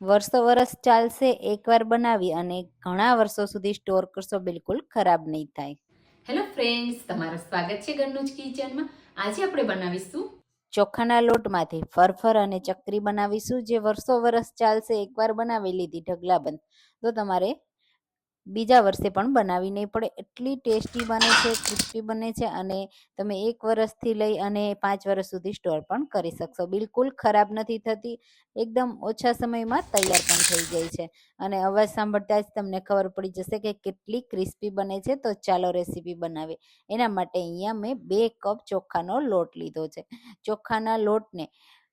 વર્ષો વરસ ચાલશે એકવાર બનાવી અને ઘણા વર્ષો સુધી સ્ટોર કરશો બિલકુલ ખરાબ નહીં થાય. હેલો ફ્રેન્ડ્સ તમારું સ્વાગત છે ઘરનું જ કિચનમાં. આજે આપણે બનાવીશું ચોખાના લોટમાંથી ફરફર અને ચકરી બનાવીશું જે વર્ષો વરસ ચાલશે એકવાર બનાવી લીધી ઢગલાબંધ. તો તમારે બીજા વર્ષે પણ બનાવી નહીં પડે. એટલી ટેસ્ટી બને છે, ક્રિસ્પી બને છે અને તમે એક વર્ષથી લઈ અને પાંચ વર્ષ સુધી સ્ટોર પણ કરી શકશો. બિલકુલ ખરાબ નથી થતી. એકદમ ઓછા સમયમાં તૈયાર પણ થઈ જાય છે. અને અવાજ સાંભળતા જ તમને ખબર પડી જશે કે કેટલી ક્રિસ્પી બને છે. તો ચાલો રેસીપી બનાવી એના માટે અહીંયા મેં બે કપ ચોખાનો લોટ લીધો છે. ચોખાના લોટને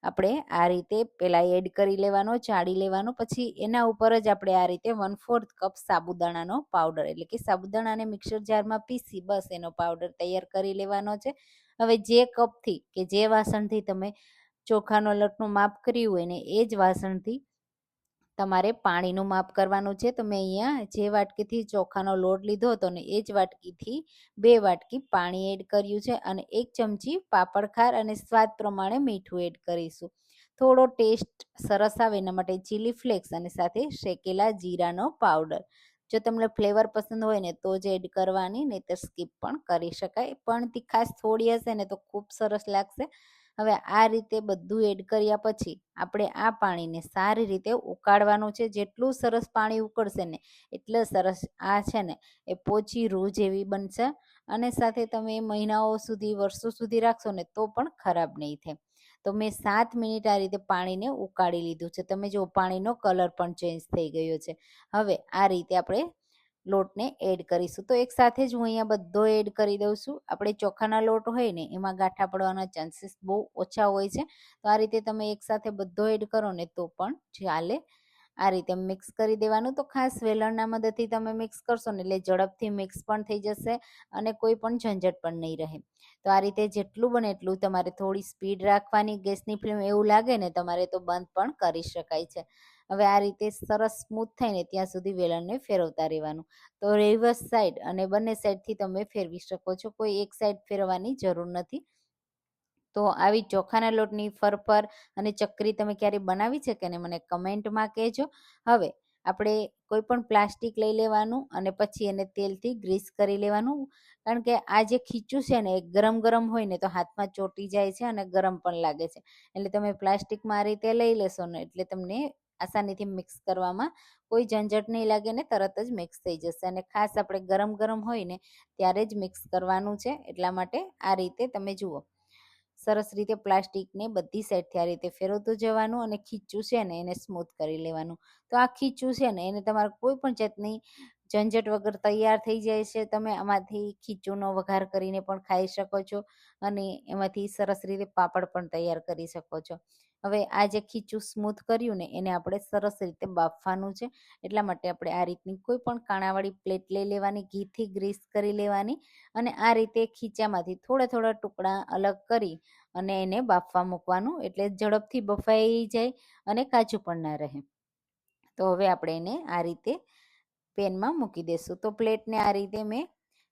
આપણે આ રીતે પહેલાં એડ કરી લેવાનો, ચાળી લેવાનો, પછી એના ઉપર જ આપણે આ રીતે વન ફોર્થ કપ સાબુદાણાનો પાવડર, એટલે કે સાબુદાણાને મિક્સર જારમાં પીસી બસ એનો પાવડર તૈયાર કરી લેવાનો છે. હવે જે કપથી કે જે વાસણથી તમે ચોખાનો લટનું માપ કર્યું હોય ને એ જ વાસણથી તમારે પાણીનું માપ કરવાનું છે. તો મેં અહીંયા જે વાટકીથી ચોખાનો લોટ લીધો હતો ને એ જ વાટકીથી બે વાટકી પાણી એડ કર્યું છે અને એક ચમચી પાપડ ખાર અને સ્વાદ પ્રમાણે મીઠું એડ કરીશું. થોડો ટેસ્ટ સરસ આવે એના માટે ચીલી ફ્લેક્સ અને સાથે શેકેલા જીરાનો પાવડર. જો તમને ફ્લેવર પસંદ હોય ને તો જ એડ કરવાની નહીં તો સ્કીપ પણ કરી શકાય. પણ તીખાશ થોડી હશે ને તો ખૂબ સરસ લાગશે. હવે આ રીતે બધું એડ કર્યા પછી આપણે આ પાણીને સારી રીતે ઉકાળવાનું છે. જેટલું સરસ પાણી ઉકળશે ને એટલે સરસ આ છે ને એ પોચી રૂ જેવી બનશે અને સાથે તમે મહિનાઓ સુધી, વર્ષો સુધી રાખશો ને તો પણ ખરાબ નહીં થાય. તો મેં સાત મિનિટ આ રીતે પાણીને ઉકાળી લીધું છે. તમે જો પાણીનો કલર પણ ચેન્જ થઈ ગયો છે. હવે આ રીતે આપણે લોટને એડ કરીશું. તો એક સાથે જ હું અહીંયા બધો એડ કરી દઉં છું. આપણે ચોખાના લોટ હોય ને, એમાં ગાંઠા પડવાના ચાન્સીસ બહુ ઓછા હોય છે. તો આ રીતે તમે એકસાથે બધો એડ કરો ને, તો પણ ચાલે. આ રીતે મિક્સ કરી દેવાનું. તો ખાસ વેલણના મદદથી તમે મિક્સ કરશો ને, એટલે ઝડપથી મિક્સ પણ થઈ જશે અને કોઈ પણ ઝંઝટ પણ નહીં રહે. તો આ રીતે જેટલું બને એટલું તમારે થોડી સ્પીડ રાખવાની. ગેસની ફ્લેમ એવું લાગે ને, તમારે તો બંધ પણ કરી શકાય છે. હવે આ રીતે સરસ સ્મૂથ થઈને ત્યાં સુધી વેલણને ફેરવતા રહેવાનું. તો રિવર્સ સાઈડ અને બંને સાઈડથી તમે ફેરવી શકો છો. કોઈ એક સાઈડ ફેરવવાની જરૂર નથી. તો આવી ચોખાના લોટની ફરફર અને ચકરી તમે ક્યારે બનાવી છે કે મને કમેન્ટમાં કહેજો. હવે આપણે કોઈ પણ પ્લાસ્ટિક લઈ લેવાનું અને પછી એને તેલથી ગ્રીસ કરી લેવાનું. કારણ કે આ જે ખીચું છે ને એ ગરમ ગરમ હોય ને તો હાથમાં ચોટી જાય છે અને ગરમ પણ લાગે છે. એટલે તમે પ્લાસ્ટિકમાં આ રીતે લઈ લેશો ને એટલે તમને આસાનીથી મિક્સ કરવામાં કોઈ ઝંઝટ નહીં લાગે ને તરત જ મિક્સ થઈ જશે. અને ખાસ આપણે ગરમ ગરમ હોય ને ત્યારે જ મિક્સ કરવાનું છે. એટલા માટે આ રીતે તમે જુઓ. સરસ રીતે પ્લાસ્ટિકને બધી સાઈડથી આ રીતે ફેરવતું જવાનું અને ખીચું છે ને એને સ્મૂથ કરી લેવાનું. તો આ ખીચું છે ને એને તમારે કોઈ પણ જાતની ઝંઝટ વગર તૈયાર થઈ જાય છે. તમે આમાંથી ખીચુંનો વઘાર કરીને પણ ખાઈ શકો છો અને એમાંથી સરસ રીતે પાપડ પણ તૈયાર કરી શકો છો. હવે આ જે ખીચું સ્મૂથ કર્યું ને એને આપણે સરસ રીતે બાફવાનું છે. એટલા માટે આપણે આ રીતની કોઈ પણ કાણાવાળી પ્લેટ લઈ લેવાની, ઘીથી ગ્રીસ કરી લેવાની અને આ રીતે ખીચામાંથી થોડા થોડા ટુકડા અલગ કરી અને એને બાફવા મૂકવાનું. એટલે ઝડપથી બફાઈ જાય અને કાચું પણ ના રહે. તો હવે આપણે એને આ રીતે પેનમાં મૂકી દઈશું તો પ્લેટને આ રીતે મેં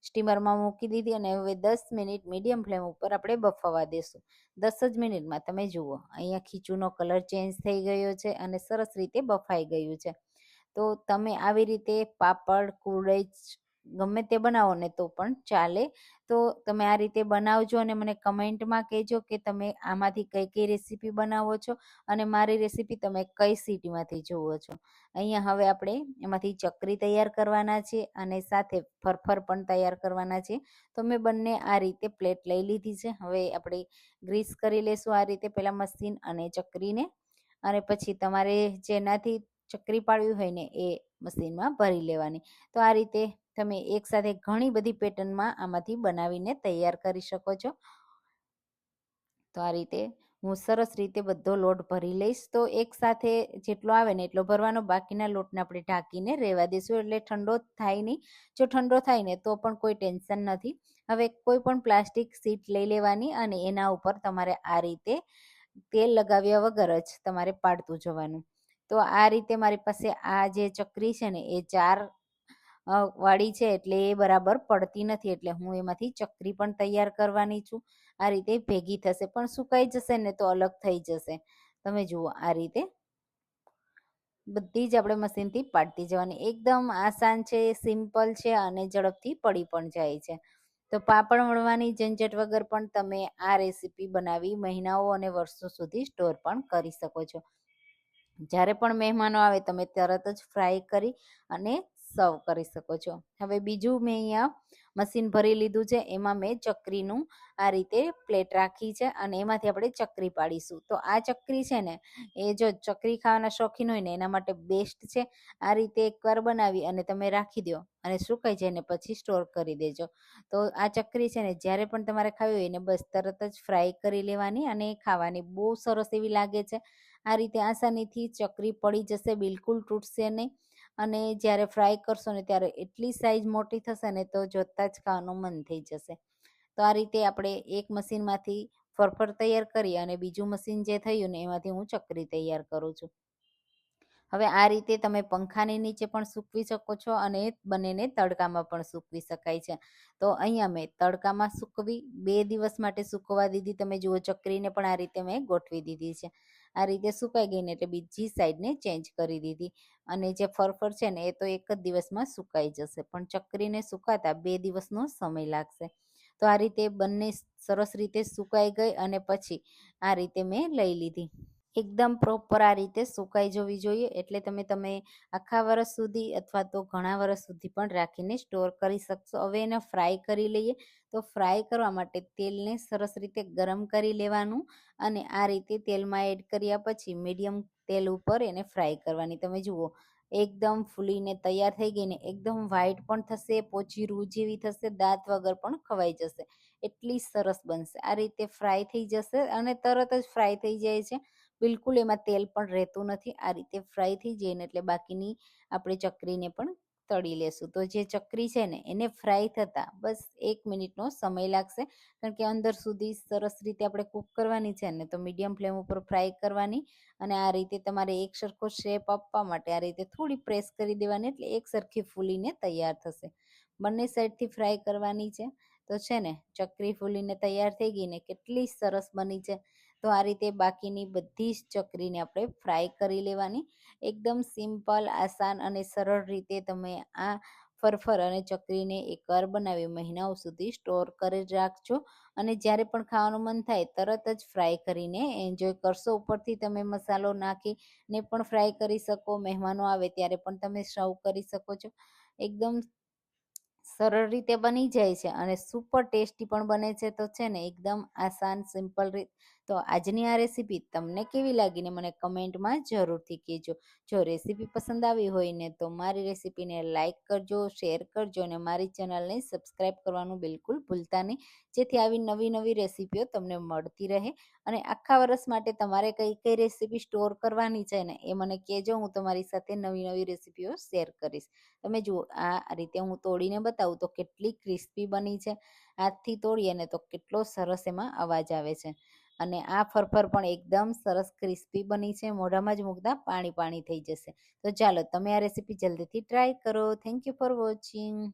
સ્ટીમરમાં મૂકી દીધી અને હવે દસ મિનિટ મીડિયમ ફ્લેમ ઉપર આપણે બફાવા દેશું. દસ જ મિનિટમાં તમે જુઓ, અહીંયા ખીચુનો કલર ચેન્જ થઈ ગયો છે અને સરસ રીતે બફાઈ ગયું છે. તો તમે આવી રીતે પાપડ, કુરડઈ ગમે તે બનાવો ને તો પણ ચાલે. તો તમે આ રીતે બનાવજો અને મને કમેન્ટમાં કહેજો કે તમે આમાંથી કઈ કઈ રેસીપી બનાવો છો અને મારી રેસીપી તમે કઈ સિટીમાંથી જુઓ છો. અહીંયા હવે આપણે એમાંથી ચકરી તૈયાર કરવાના છે અને સાથે ફરફર પણ તૈયાર કરવાના છે. તો મેં બંને આ રીતે પ્લેટ લઈ લીધી છે. હવે આપણે ગ્રીસ કરી લેશું આ રીતે પહેલાં મશીન અને ચકરીને અને પછી તમારે જેનાથી ચકરી પાડવી હોય ને એ મશીનમાં ભરી લેવાની. તો આ રીતે તમે એકસાથે ઘણી બધી પેટર્નમાં આમાંથી બનાવીને તૈયાર કરી શકો છો. તો આ રીતે હું સરસ રીતે બધો લોટ ભરી લઈશ. તો એક સાથે જેટલો આવે ને એટલો ભરવાનો. બાકીના લોટને આપણે ઢાંકીને રહેવા દઈશું એટલે ઠંડો થાય નહીં. જો ઠંડો થાય ને તો પણ કોઈ ટેન્શન નથી. હવે કોઈ પણ પ્લાસ્ટિક સીટ લઈ લેવાની અને એના ઉપર તમારે આ રીતે તેલ લગાવ્યા વગર જ તમારે પાડતું જવાનું. તો આ રીતે મારી પાસે આ જે ચકરી છે ને એ ચાર વાળી છે એટલે એ બરાબર પડતી નથી એટલે હું એમાંથી ચકરી પણ તૈયાર કરવાની છું. આ રીતે ભેગી થશે, પણ સુકાઈ જશે ને તો અલગ થઈ જશે. તમે જુઓ આ રીતે. બધી જ આપણે મશીનથી પાડતી જવાની. એકદમ આસાન છે, સિમ્પલ છે અને ઝડપથી પડી પણ જાય છે. તો પાપડ વણવાની ઝંઝટ વગર પણ તમે આ રેસીપી બનાવી મહિનાઓ અને વર્ષો સુધી સ્ટોર પણ કરી શકો છો. જ્યારે પણ મહેમાનો આવે, તમે તરત જ ફ્રાય કરી અને સર્વ કરી શકો છો. હવે બીજું મેં અહીંયા મશીન ભરી લીધું છે, એમાં મેં ચકરીનું આ રીતે પ્લેટ રાખી છે અને એમાંથી આપણે ચકરી પાડીશું. તો આ ચકરી છે ને, એ જો ચકરી ખાવાના શોખીન હોય ને, એના માટે બેસ્ટ છે. આ રીતે એકવાર બનાવી અને તમે રાખી દો અને સુકાઈ જાય ને પછી સ્ટોર કરી દેજો. તો આ ચકરી છે ને, જ્યારે પણ તમારે ખાવી હોય ને, બસ તરત જ ફ્રાય કરી લેવાની અને ખાવાની. બહુ સરસ એવી લાગે છે. આ રીતે આસાનીથી ચકરી પડી જશે, બિલકુલ તૂટશે નહીં. અને જ્યારે ફ્રાય કરશો ને ત્યારે એટલી સાઈઝ મોટી થશે ને તો જોતાં જ ખાવાનું મન થઈ જશે. તો આ રીતે આપણે એક મશીનમાંથી ફરફર તૈયાર કરી અને બીજું મશીન જે થયું ને એમાંથી હું ચકરી તૈયાર કરું છું. હવે આ રીતે તમે પંખાની નીચે પણ સૂકવી શકો છો અને બંનેને તડકામાં પણ સૂકવી શકાય છે. તો અહીંયા મેં તડકામાં સૂકવી, બે દિવસ માટે સૂકવવા દીધી. તમે જુઓ ચકરીને પણ આ રીતે મેં ગોઠવી દીધી છે. આ રીતે સુકાઈ ગઈ ને એટલે બીજી સાઈડને ચેન્જ કરી દીધી. અને જે ફરફર છે ને એ તો એક જ દિવસમાં સુકાઈ જશે, પણ ચકરીને સુકાતા બે દિવસનો સમય લાગશે. તો આ રીતે બંને સરસ રીતે સુકાઈ ગઈ અને પછી આ રીતે મેં લઈ લીધી. એકદમ પ્રોપર આ રીતે સુકાઈ જવી જોઈએ. એટલે તમે તમે આખા વર્ષ સુધી અથવા તો ઘણા વર્ષ સુધી પણ રાખીને સ્ટોર કરી શકશો. હવે એને ફ્રાય કરી લઈએ. તો ફ્રાય કરવા માટે તેલને સરસ રીતે ગરમ કરી લેવાનું અને આ રીતે તેલમાં એડ કર્યા પછી મીડિયમ તેલ ઉપર એને ફ્રાય કરવાની. તમે જુઓ, એકદમ ફૂલીને તૈયાર થઈ ગઈને એકદમ વ્હાઈટ પણ થશે, પોચી રૂ જેવી થશે, દાંત વગર પણ ખવાઈ જશે. એટલી સરસ બનશે. આ રીતે ફ્રાય થઈ જશે અને તરત જ ફ્રાય થઈ જાય છે. બિલકુલ એમાં તેલ પણ રહેતું નથી. આ રીતે ફ્રાય થઈ જઈને એટલે બાકીની આપણે ચકરીને પણ તળી લેશું. તો જે ચકરી છે ને, એને ફ્રાય થતાં બસ એક મિનિટનો સમય લાગશે. કારણ કે અંદર સુધી સરસ રીતે આપણે કૂક કરવાની છે ને, તો મીડિયમ ફ્લેમ ઉપર ફ્રાય કરવાની અને આ રીતે તમારે એક સરખો શેપ આપવા માટે આ રીતે થોડી પ્રેસ કરી દેવાની એટલે એક સરખી ફૂલીને તૈયાર થશે. બંને સાઈડથી ફ્રાય કરવાની છે. તો છે ને, ચકરી ફૂલીને તૈયાર થઈ ગઈ ને, કેટલી સરસ બની છે. તો આ રીતે બાકીની બધી જ ચકરીને આપણે ફ્રાય કરી લેવાની. એકદમ સિમ્પલ, આસાન અને સરળ રીતે તમે આ ફરફર અને ચકરીને એકવાર બનાવી મહિનાઓ સુધી સ્ટોર કરી રાખજો. અને જ્યારે પણ ખાવાનું મન થાય તરત જ ફ્રાય કરીને એન્જોય કરશો. ઉપરથી તમે મસાલો નાખીને પણ ફ્રાય કરી શકો, મહેમાનો આવે ત્યારે પણ તમે સર્વ કરી શકો છો. એકદમ સરળ રીતે બની જાય છે અને સુપર ટેસ્ટી પણ બને છે તો છે ને એકદમ આસાન, સિમ્પલ રીત તો આજની આ રેસીપી તમને કેવી લાગીને મને કમેન્ટમાં જરૂરથી કહેજો. જો રેસીપી પસંદ આવી હોય ને તો મારી રેસીપીને લાઇક કરજો, શેર કરજો અને મારી ચેનલને સબસ્ક્રાઈબ કરવાનું બિલકુલ ભૂલતા નહીં. જેથી આવી નવી નવી રેસીપીઓ તમને મળતી રહે અને આખા વર્ષ માટે તમારે કઈ કઈ રેસીપી સ્ટોર કરવાની છે ને એ મને કહેજો, હું તમારી સાથે નવી નવી રેસીપીઓ શેર કરીશ. તમે જુઓ, આ રીતે હું તોડીને બતાવું તો કેટલી ક્રિસ્પી બની છે. હાથથી તોડીએ ને તો કેટલો સરસ એમાં અવાજ આવે છે. અને આ ફરફર પણ એકદમ સરસ ક્રિસ્પી બની છે. મોઢામાં જ મૂકતા પાણી પાણી થઈ જશે. તો ચાલો, તમે આ રેસીપી જલ્દીથી ટ્રાય કરો. Thank you for watching